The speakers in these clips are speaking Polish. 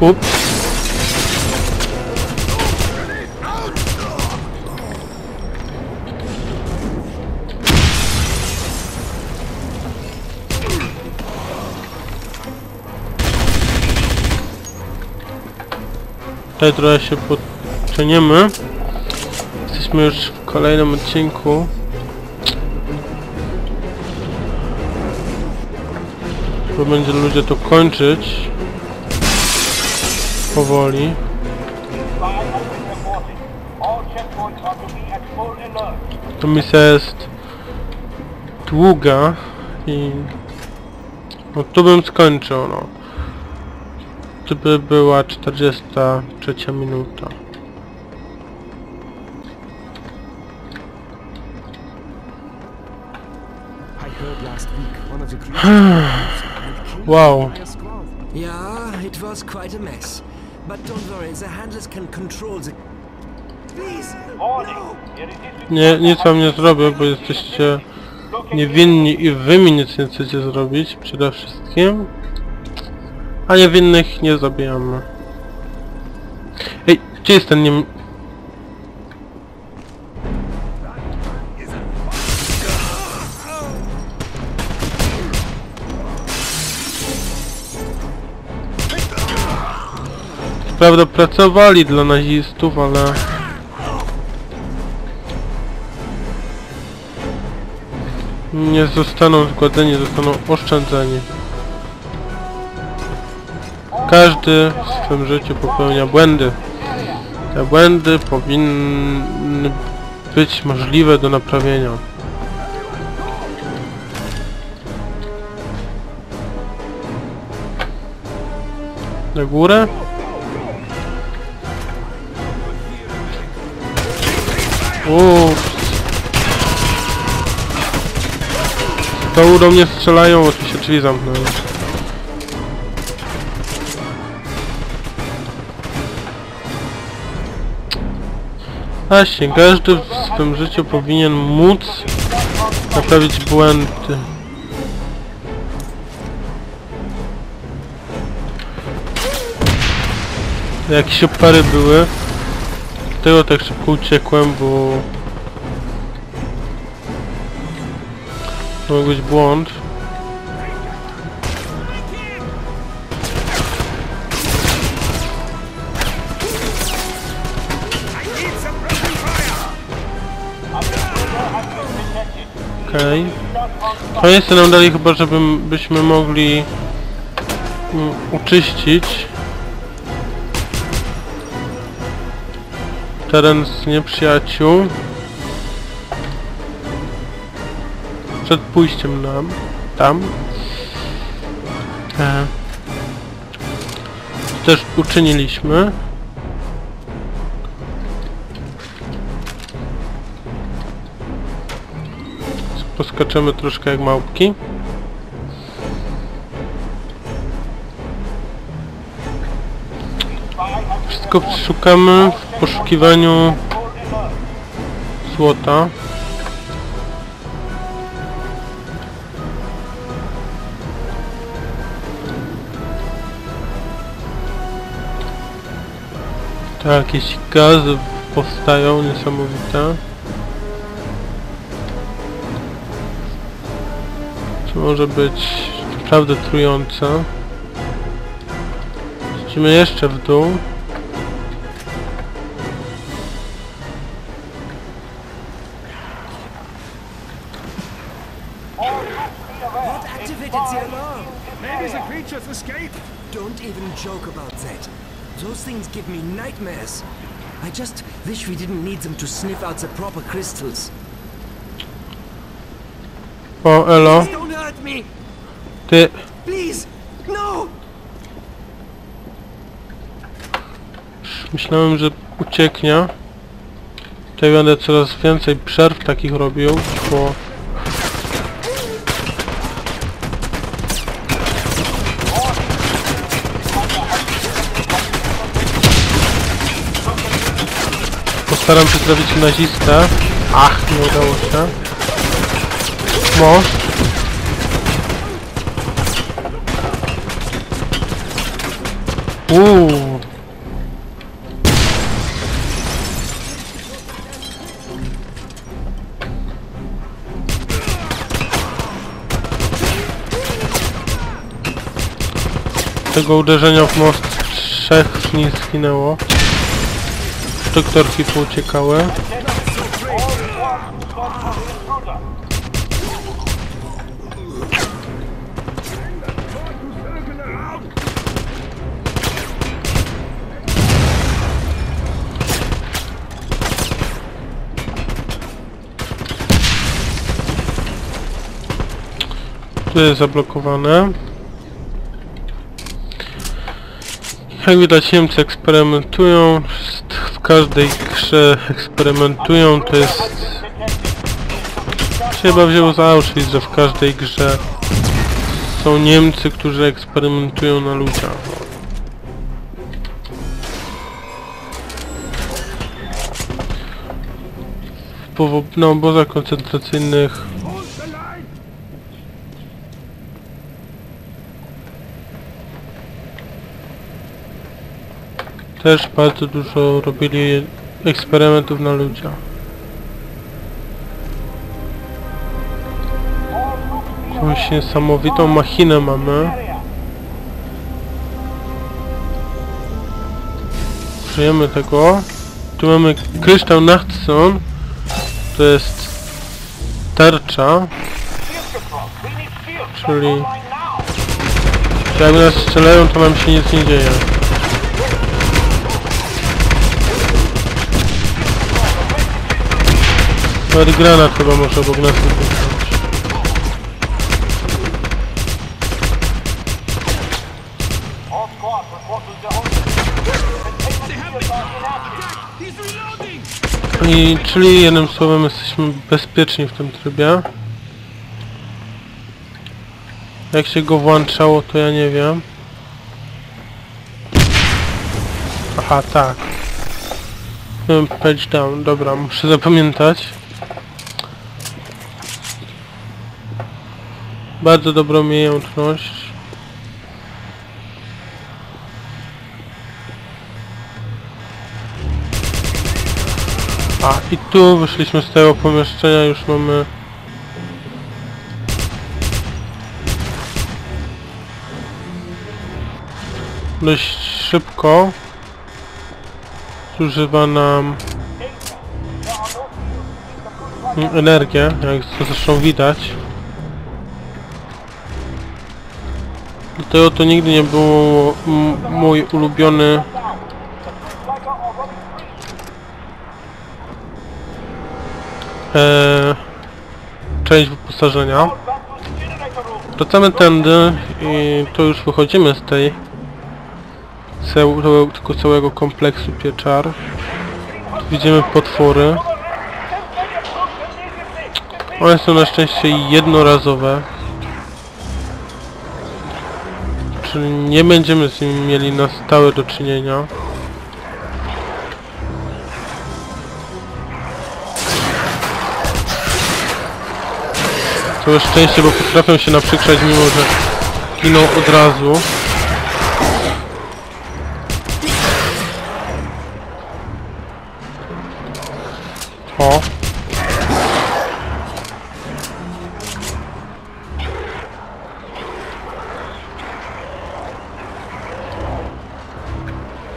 Ups. Tutaj trochę się podciągniemy. Jesteśmy już w kolejnym odcinku. Bo będzie ludzie to kończyć. Powoli. To misja jest długa i no tu bym skończył no. Gdyby była 43 minuta. Wow. by. Yeah, it was quite a mess. But don't worry, the handlers can control the... Please! Warning. No! The resistance Nie, nic wam nie zrobię, bo jesteście niewinni i wy mi nic nie chcecie zrobić przede wszystkim. A niewinnych nie zabijamy. Ej, gdzie jest ten nie... Prawda, pracowali dla nazistów, ale... Nie zostaną zgładzeni, zostaną oszczędzeni. Każdy w swym życiu popełnia błędy. Te błędy powinny być możliwe do naprawienia. Na górę? Ups. To do mnie strzelają, się drzwi zamknęły. Właśnie, każdy w swym życiu powinien móc naprawić błędy. Jakieś opary były. Dlatego tak szybko uciekłem, bo... To być błąd. Okej. To jest nam dali chyba, żeby byśmy mogli mm, uczyścić teren z nieprzyjaciół. Przed pójściem nam tam. E, też uczyniliśmy. Poskaczemy troszkę jak małpki wszystko szukamy w poszukiwaniu złota Tak, jakieś gazy powstają niesamowite. Co może być naprawdę trujące. Idziemy jeszcze w dół. Activated the alarm? Maybe the creatures escaped. Don't even joke about that. Those things give me nightmares. I just wish we didn't need them to sniff out the proper crystals. O, elo. Don't hurt me! Ty, Please! No! myślałem, że ucieknie. Tutaj będę coraz więcej przerw takich robił, bo... Postaram się trafić nazistę. Ach, nie udało się. Most. Uuu. Tego uderzenia w most trzech nich zginęło. Doktorki pouciekały. Tu jest zablokowane. Jak widać Niemcy eksperymentują, każdej grze eksperymentują, to jest... Chyba wzięło za Auschwitz, że w każdej grze są Niemcy, którzy eksperymentują na ludziach. W powo- na obozach koncentracyjnych też bardzo dużo robili eksperymentów na ludziach. Jakąś niesamowitą machinę mamy. Użyjemy tego. Tu mamy kryształ Nachtson. To jest tarcza, czyli jak nas strzelają to nam się nic nie dzieje. Nawet granat chyba może obok nas inactive. I czyli jednym słowem jesteśmy bezpieczni w tym trybie. Jak się go włączało to ja nie wiem. Aha, tak. Page down, dobra, muszę zapamiętać. Bardzo dobrą umiejętność. A i tu wyszliśmy z tego pomieszczenia, już mamy dość szybko zużywa nam energię, jak to zresztą widać. Dlatego to nigdy nie było mój ulubiony e, część wyposażenia. To. Wracamy tędy i to już wychodzimy z tej całego, tylko całego kompleksu pieczar. Widzimy potwory. One są na szczęście jednorazowe. Czyli nie będziemy z nimi mieli na stałe do czynienia. Całe szczęście, bo potrafią się naprzykrzać mimo, że giną od razu.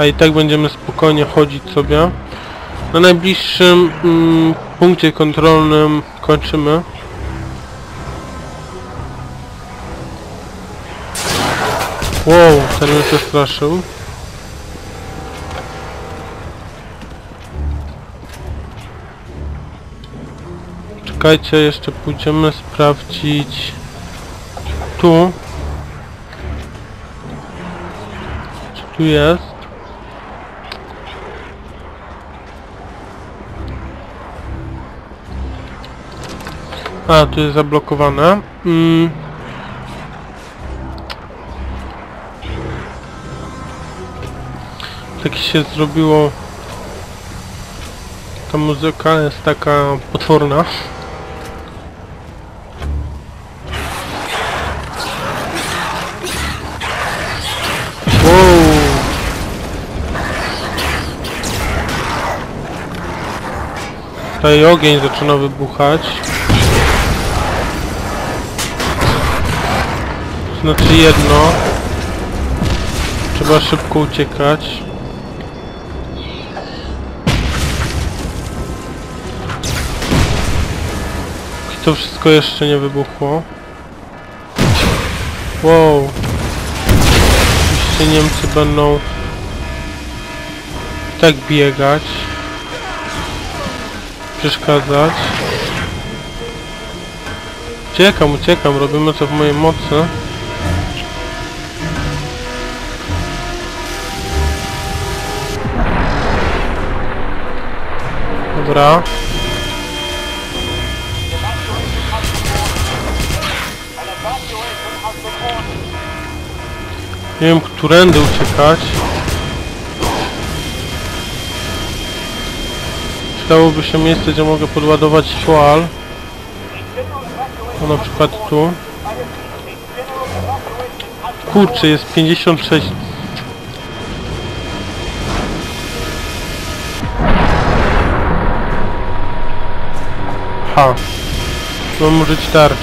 A i tak będziemy spokojnie chodzić sobie. Na najbliższym mm, punkcie kontrolnym kończymy. Wow, ten mnie przestraszył. Czekajcie, jeszcze pójdziemy sprawdzić tu. Czy tu jest? A, tu jest zablokowane. Mm. Tak się zrobiło... Ta muzyka jest taka potworna. Tutaj ogień zaczyna wybuchać. Znaczy jedno. Trzeba szybko uciekać. I to wszystko jeszcze nie wybuchło. Wow. Oczywiście Niemcy będą tak biegać. Przeszkadzać. Uciekam, uciekam, robimy co w mojej mocy. Dobra. Nie wiem, którędy uciekać. Przydałoby się miejsce, gdzie mogę podładować szłal. O, na przykład tu. Kurczę, jest 56. Ha. Mam użyć tarczy.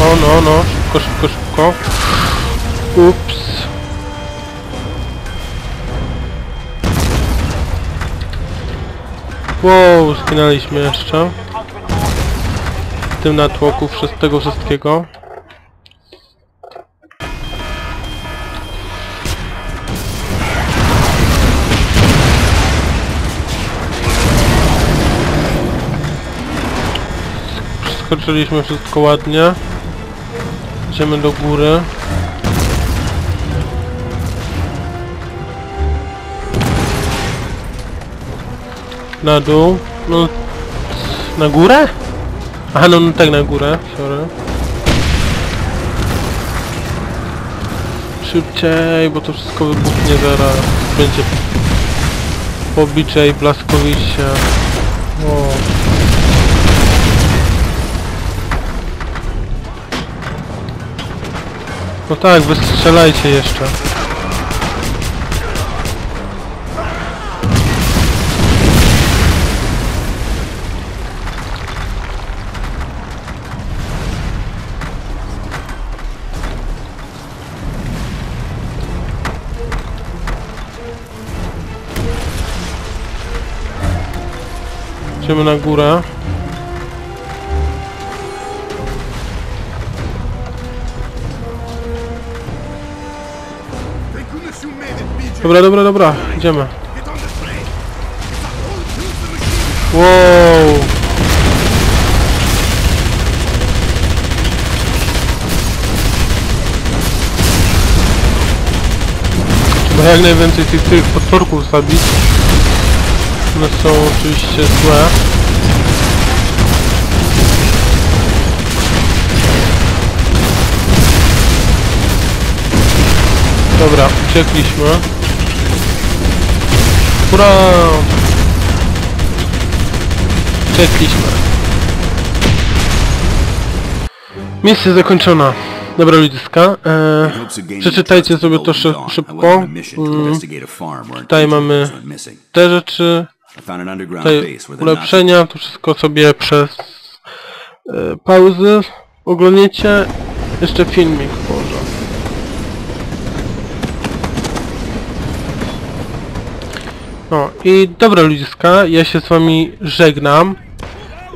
O no, no, szybko, szybko, szybko. Ups. Wow, zginęliśmy jeszcze. Tym natłoku wszyst- tego wszystkiego. Skoczyliśmy wszystko ładnie. Idziemy do góry. Na dół. No... Na górę? Aha, no, no tak na górę, sorry. Szybciej, bo to wszystko wybuchnie zaraz. Będzie pobicze i blaskowicie. O. No tak, wystrzelajcie jeszcze. Idziemy na górę. Dobra, dobra, dobra, idziemy. Wow! Trzeba jak najwięcej tych, tych potworków zabić. One są oczywiście złe. Dobra, uciekliśmy. Hurra! Uciekliśmy. Misja zakończona. Dobra ludziska, e, przeczytajcie sobie to szy szybko. Mm, tutaj mamy te rzeczy, tutaj ulepszenia, to wszystko sobie przez e, pauzy oglądniecie. Jeszcze filmik może. No i dobra ludziska, ja się z wami żegnam.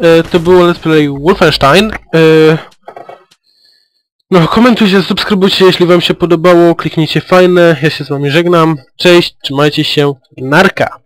E, to było Let's Play Wolfenstein. E, no komentujcie, subskrybujcie, jeśli wam się podobało, kliknijcie fajne, ja się z wami żegnam. Cześć, trzymajcie się, narka!